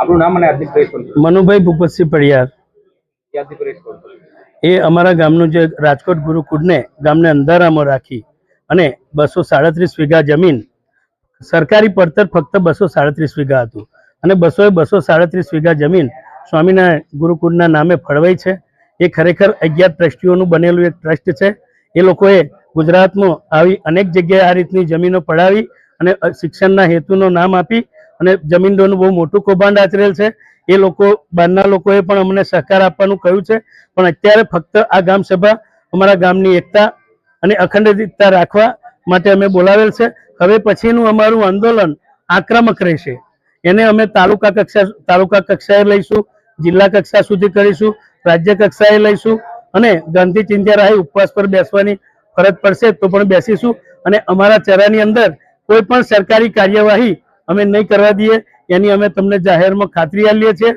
આપણું નામ અને આજની પ્રેસ મનુભાઈ ભૂપતસિંહ પડિયાર. એ અમારા ગામનું જે રાજકોટ ગુરુકુળને ગામને અંધારામાં રાખી અને બસો સાડત્રીસ વીઘા જમીન સરકારી પડતર ફક્ત બસો સાડત્રીસ વીઘા હતું. અને બસો બસો સાડત્રીસ વીઘા જમીન સ્વામિનારાયણ ગુરુકુળના નામે ફળવાઈ છે. એ ખરેખર અગિયાર ટ્રસ્ટીઓનું બનેલું એક ટ્રસ્ટ છે. એ લોકોએ ગુજરાતમાં આવી અનેક જગ્યાએ આ રીતની જમીનો પડાવી અને શિક્ષણના હેતુનો નામ આપી અને જમીનદોરનું બહુ મોટું કૌભાંડ આચરેલ છે. એ લોકો, બહારના લોકોએ પણ અમને સહકાર આપવાનું કહ્યું છે. પણ અત્યારે ફક્ત આ ગામ સભા અમારા ગામની એકતા અને અખંડિતતા રાખવા માટે અમે બોલાવેલ છે. હવે પછીનું અમારું આંદોલન આક્રમક રહેશે. એને અમે તાલુકા કક્ષા, તાલુકા કક્ષાએ લઈશું, જિલ્લા કક્ષા સુધી કરીશું, રાજ્ય કક્ષાએ લઈશું અને ગાંધી ચિંધ્યા ઉપવાસ પર બેસવાની ફરજ પડશે તો પણ બેસીશું. અને અમારા ચરાની અંદર કોઈ પણ સરકારી કાર્યવાહી અમે નહીં કરવા દઈએ, એની અમે તમને જાહેરમાં ખાતરી આપીએ છીએ.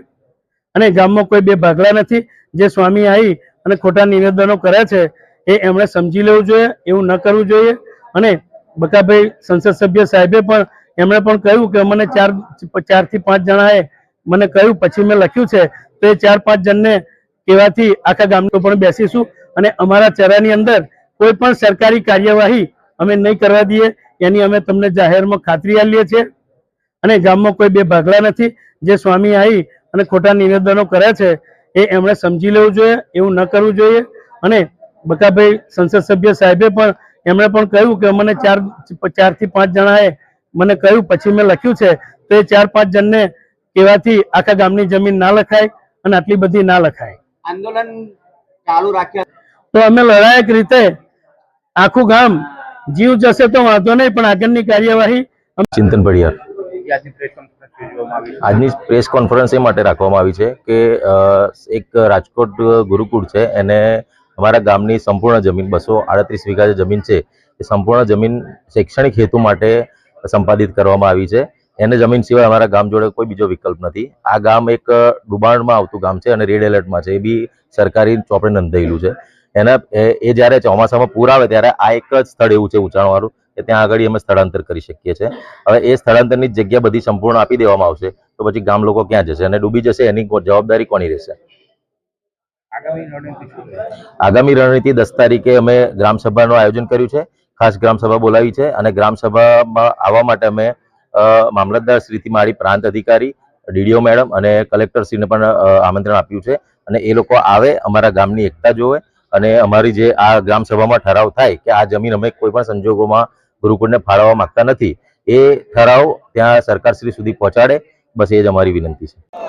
અને ગામમાં કોઈ બે ભાગલા નથી, જે સ્વામી આવી અને ખોટા નિવેદનો કરે છે, એ એમણે સમજી લેવું જોઈએ, એવું ન કરવું જોઈએ. અને બકાભાઈ સંસદ સભ્ય સાહેબે પણ એમણે પણ કહ્યું કે મને ચાર, ચારથી પાંચ જણાએ મને કહ્યું, પછી મેં લખ્યું છે, તો એ ચાર, પાંચ જણને કહેવાથી આખા ગામનું પણ બેસીશું. અને અમારા ચરાની અંદર કોઈ પણ સરકારી કાર્યવાહી અમે નહીં કરવા દઈએ, એની અમે તમને જાહેરમાં ખાતરી આપીએ છીએ. અને ગામમાં કોઈ બે ભાગલા નથી જે સ્વામી આવી અને ખોટા નિવેદનો કરે છે એ એમણે સમજી લેવું જોઈએ એવું ન કરવું જોઈએ. અને બકાભાઈ સંસદ સભ્ય સાહેબે પણ એમણે પણ કહ્યું કે મને ચાર ચારથી પાંચ જણાએ મને કહ્યું પછી મેં લખ્યું છે તો એ ચાર પાંચ જણને કહેવાથી આખા ગામની જમીન ના લખાય અને આટલી બધી ના લખાય. આંદોલન ચાલુ રાખ્યા. તો અમે લડાયક રીતે આખું ગામ જીવ જશે તો વાંધો નહીં પણ આગળની કાર્યવાહી ચિંતન પડિયાર. આજની પ્રેસ કોન્ફરન્સ એ માટે રાખવામાં આવી છે કે એક રાજકોટ ગુરુકુળ છે. એને અમારા ગામની સંપૂર્ણ જમીન, બસો આડત્રીસ વીઘા જે જમીન છે, એ સંપૂર્ણ જમીન શૈક્ષણિક હેતુ માટે સંપાદિત કરવામાં આવી છે. એને જમીન સિવાય અમારા ગામ જોડે કોઈ બીજો વિકલ્પ નથી. આ ગામ એક ડુબાણમાં આવતું ગામ છે અને રેડ એલર્ટમાં છે. એ બી સરકારી ચોપડે નોંધાયેલું છે. એના એ જ્યારે ચોમાસામાં પૂર આવે ત્યારે આ એક જ સ્થળ એવું છે ઊંચાણવાળું કે ત્યાં આગળ અમે સ્થળાંતર કરી શકીએ છીએ. હવે એ સ્થળાંતરની જગ્યા બધી સંપૂર્ણ આપી દેવામાં આવશે. તો પછી ગામ લોકો ક્યાં જશે અને ડૂબી જશે એની જવાબદારી કોની રહેશે? આગામી રણનીતિ આગામી રણનીતિ દસ તારીખે અમે ગ્રામસભાનું આયોજન કર્યું છે. ખાસ ગ્રામસભા બોલાવી છે અને ગ્રામસભામાં આવવા માટે અમે મામલતદાર શ્રીથી મારી પ્રાંત અધિકારી ડીડીઓ મેડમ અને કલેક્ટરશ્રીને પણ આમંત્રણ આપ્યું છે. અને એ લોકો આવે અમારા ગામની એકતા જોવે અને અમારી જે આ ગ્રામસભામાં ઠરાવ થાય કે આ જમીન અમે કોઈ પણ સંજોગોમાં ગુરુકુળને ફાળવવા માંગતા નથી, એ ઠરાવ ત્યાં સરકારશ્રી સુધી પહોંચાડે, બસ એ જ અમારી વિનંતી છે.